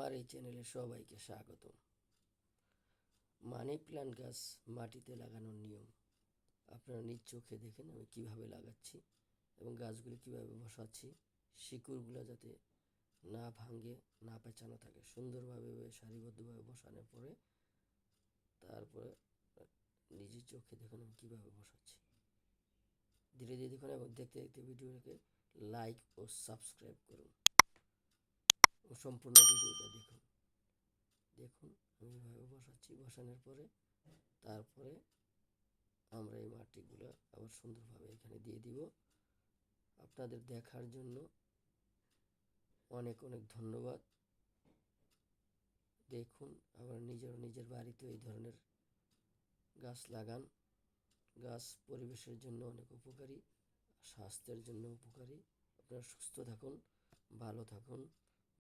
আমার এই চ্যানেলে সবাইকে স্বাগত মানি প্ল্যান্ট গাছ মাটিতে লাগানোর নিয়ম। আপনারা নিজ চোখে দেখেন আমি কীভাবে লাগাচ্ছি এবং গাছগুলি কীভাবে বসাচ্ছি। শিকড়গুলো যাতে না ভাঙে, না পেঁচানো থাকে। সুন্দরভাবে সারিবদ্ধভাবে বসানোর পরে তারপরে নিজের চোখে দেখুন আমি কীভাবে বসাচ্ছি। ধীরে ধীরে দেখুন এবং দেখতে দেখতে ভিডিওটাকে লাইক ও সাবস্ক্রাইব করুন। ও সম্পূর্ণ ভিডিওটা দেখুন। দেখুন, আমি এভাবে বসাচ্ছি। বসানোর পরে, তারপরে আমরা এই মাটিগুলো আবার সুন্দরভাবে এখানে দিয়ে দিব। আপনাদের দেখার জন্য অনেক অনেক ধন্যবাদ। দেখুন, আবার নিজের নিজের বাড়িতে এই ধরনের গাছ লাগান। গাছ পরিবেশের জন্য অনেক উপকারী, স্বাস্থ্যের জন্য উপকারী। আপনারা সুস্থ থাকুন, ভালো থাকুন।